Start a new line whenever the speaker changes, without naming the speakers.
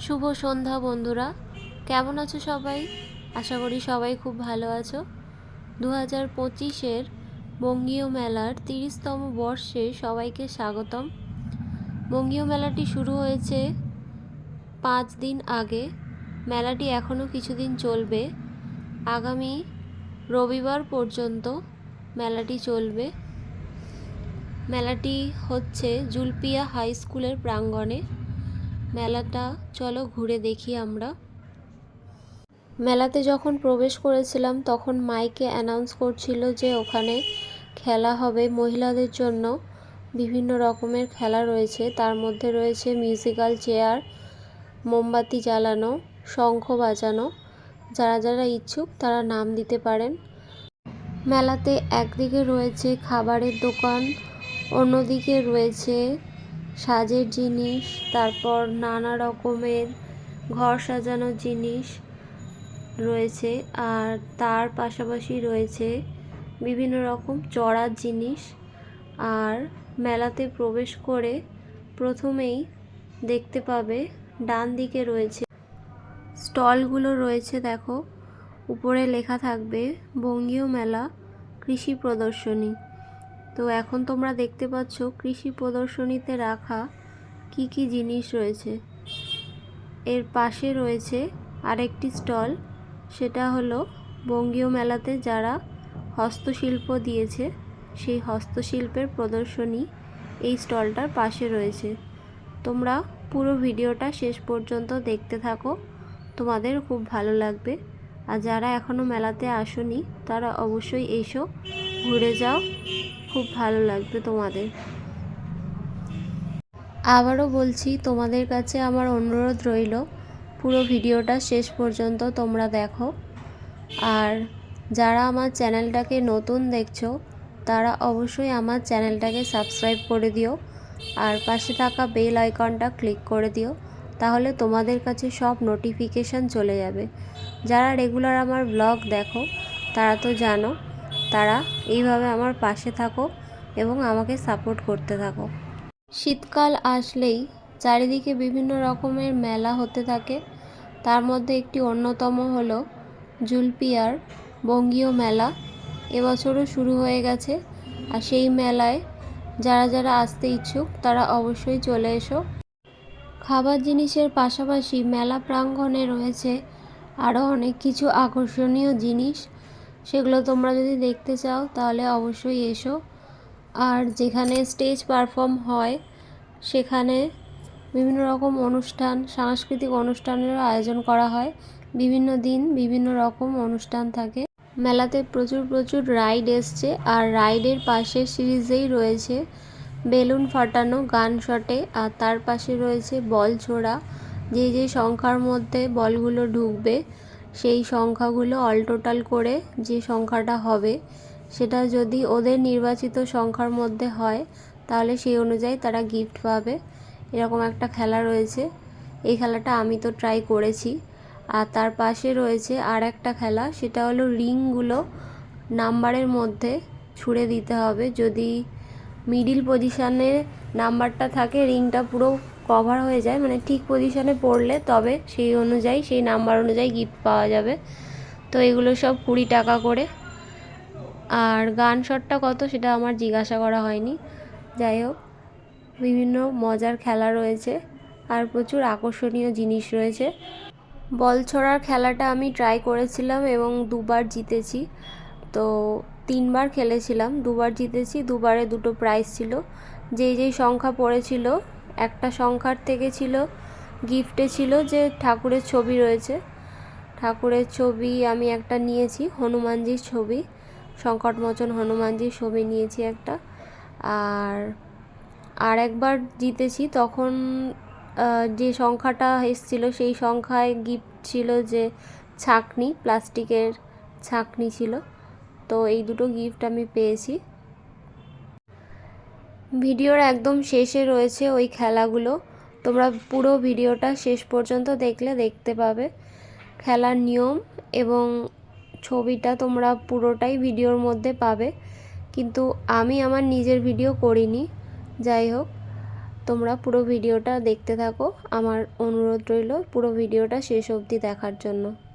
শুভ সন্ধ্যা বন্ধুরা। কেমন আছো সবাই? আশা করি সবাই খুব ভালো আছো। দু হাজার পঁচিশের বঙ্গীয় মেলার তিরিশতম বর্ষে সবাইকে স্বাগতম। বঙ্গীয় মেলাটি শুরু হয়েছে পাঁচ দিন আগে। মেলাটি এখনও কিছুদিন চলবে। আগামী রবিবার পর্যন্ত মেলাটি চলবে। মেলাটি হচ্ছে জুলপিয়া হাই স্কুলের প্রাঙ্গণে। মেলাটা, চলো ঘুরে দেখি আমরা। মেলাতে যখন প্রবেশ করেছিলাম, তখন মাইকে অ্যানাউন্স করছিল যে ওখানে খেলা হবে মহিলাদের জন্য। বিভিন্ন রকমের খেলা রয়েছে, তার মধ্যে রয়েছে মিউজিক্যাল চেয়ার মোমবাতি জ্বালানো, শঙ্খ বাজানো। যারা যারা ইচ্ছুক, তারা নাম দিতে পারেন। মেলাতে একদিকে রয়েছে খাবারের দোকান, অন্যদিকে রয়েছে সাজের জিনিস, তারপর নানা রকমের ঘর সাজানোর জিনিস রয়েছে আর তার পাশাপাশি রয়েছে বিভিন্ন রকম চড়ার জিনিস আর মেলাতে প্রবেশ করে প্রথমেই দেখতে পাবে ডান দিকে রয়েছে স্টলগুলো রয়েছে, দেখো। উপরে লেখা থাকবে বঙ্গীয় মেলা কৃষি প্রদর্শনী। তো এখন তোমরা দেখতে পাচ্ছ কৃষি প্রদর্শনীতে রাখা কি কি জিনিস রয়েছে। এর পাশে রয়েছে আরেকটি স্টল, সেটা হলো বঙ্গীয় মেলাতে যারা হস্তশিল্প দিয়েছে, সেই হস্তশিল্পের প্রদর্শনী এই স্টলটার পাশে রয়েছে। তোমরা পুরো ভিডিওটা শেষ পর্যন্ত দেখতে থাকো, তোমাদের খুব ভালো লাগবে। আর যারা এখনও মেলাতে আসনি, তারা অবশ্যই এসো, ঘুরে যাও। খুব ভালো লাগবে তোমাদের। আবারও বলছি, তোমাদের কাছে আমার অনুরোধ রইল, পুরো ভিডিওটা শেষ পর্যন্ত তোমরা দেখো। আর যারা আমার চ্যানেলটাকে নতুন দেখছ, তারা অবশ্যই আমার চ্যানেলটাকে সাবস্ক্রাইব করে দিও, আর পাশে থাকা বেল আইকনটা ক্লিক করে দিও, তাহলে তোমাদের কাছে সব নোটিফিকেশান চলে যাবে। যারা রেগুলার আমার ব্লগ দেখো, তারা তো জানো তারা এইভাবে আমার পাশে থাকো এবং আমাকে সাপোর্ট করতে থাকো। শীতকাল আসলেই চারিদিকে বিভিন্ন রকমের মেলা হতে থাকে। তার মধ্যে একটি অন্যতম হলো জুলপিয়ার বঙ্গীয় মেলা। এবছরও শুরু হয়ে গেছে আর সেই মেলায় যারা যারা আসতে ইচ্ছুক তারা অবশ্যই চলে এসো। খাবার জিনিসের পাশাপাশি মেলা প্রাঙ্গণে রয়েছে আরও অনেক কিছু আকর্ষণীয় জিনিস। সেগুলো তোমরা যদি দেখতে চাও, তাহলে অবশ্যই এসো। আর যেখানে স্টেজ পারফর্ম হয়, সেখানে বিভিন্ন রকম অনুষ্ঠান, সাংস্কৃতিক অনুষ্ঠানেরও আয়োজন করা হয়। বিভিন্ন দিন বিভিন্ন রকম অনুষ্ঠান থাকে। মেলাতে প্রচুর প্রচুর রাইড এসছে। আর রাইডের পাশে সিরিজেই রয়েছে বেলুন ফাটানো গান শটে। আর তার পাশে রয়েছে বল ছোড়া। যে যে সংখ্যার মধ্যে বলগুলো ঢুকবে সেই সংখ্যাগুলো অল টোটাল করে যে সংখ্যাটা হবে, সেটা যদি ওদের নির্বাচিত সংখ্যার মধ্যে হয়, তাহলে সেই অনুযায়ী তারা গিফট পাবে। এরকম একটা খেলা রয়েছে। এই খেলাটা আমি তো ট্রাই করেছি। আর তার পাশে রয়েছে আর একটা খেলা, সেটা হলো রিংগুলো নাম্বারের মধ্যে ছুঁড়ে দিতে হবে। যদি মিডিল পজিশানে নাম্বারটা থাকে, রিংটা পুরো কভার হয়ে যায় মানে ঠিক পজিশানে পড়লে তবে সেই অনুযায়ী, সেই নাম্বার অনুযায়ী গিফট পাওয়া যাবে। তো এগুলো সব কুড়ি টাকা করে। আর গান শটটা কত সেটা আমার জিজ্ঞাসা করা হয়নি। যাই হোক, বিভিন্ন মজার খেলা রয়েছে আর প্রচুর আকর্ষণীয় জিনিস রয়েছে। বল ছোড়ার খেলাটা আমি ট্রাই করেছিলাম এবং দুবার জিতেছি। তো তিনবার খেলেছিলাম, দুবার জিতেছি, দুবারে দুটো প্রাইজ ছিল। যেই যেই সংখ্যা পড়েছিল একটা সংখ্যার থেকে ছিল গিফটে ছিল যে ঠাকুরের ছবি রয়েছে। ঠাকুরের ছবি আমি একটা নিয়েছি, হনুমানজির ছবি সংকটমোচন হনুমানজির ছবি নিয়েছি একটা। আর আর একবার জিতেছি, তখন যে সংখ্যাটা এসছিল সেই সংখ্যায় গিফট ছিল যে ছাকনি, প্লাস্টিকের ছাকনি ছিল। তো এই দুটো গিফট আমি পেয়েছি। ভিডিওর একদম শেষে রয়েছে ওই খেলাগুলো। তোমরা পুরো ভিডিওটা শেষ পর্যন্ত দেখলে দেখতে পাবে। খেলার নিয়ম এবং ছবিটা তোমরা পুরোটাই ভিডিওর মধ্যে পাবে। কিন্তু আমি আমার নিজের ভিডিও করিনি। যাই হোক, তোমরা পুরো ভিডিওটা দেখতে থাকো। আমার অনুরোধ রইল পুরো ভিডিওটা শেষ অবধি দেখার জন্য।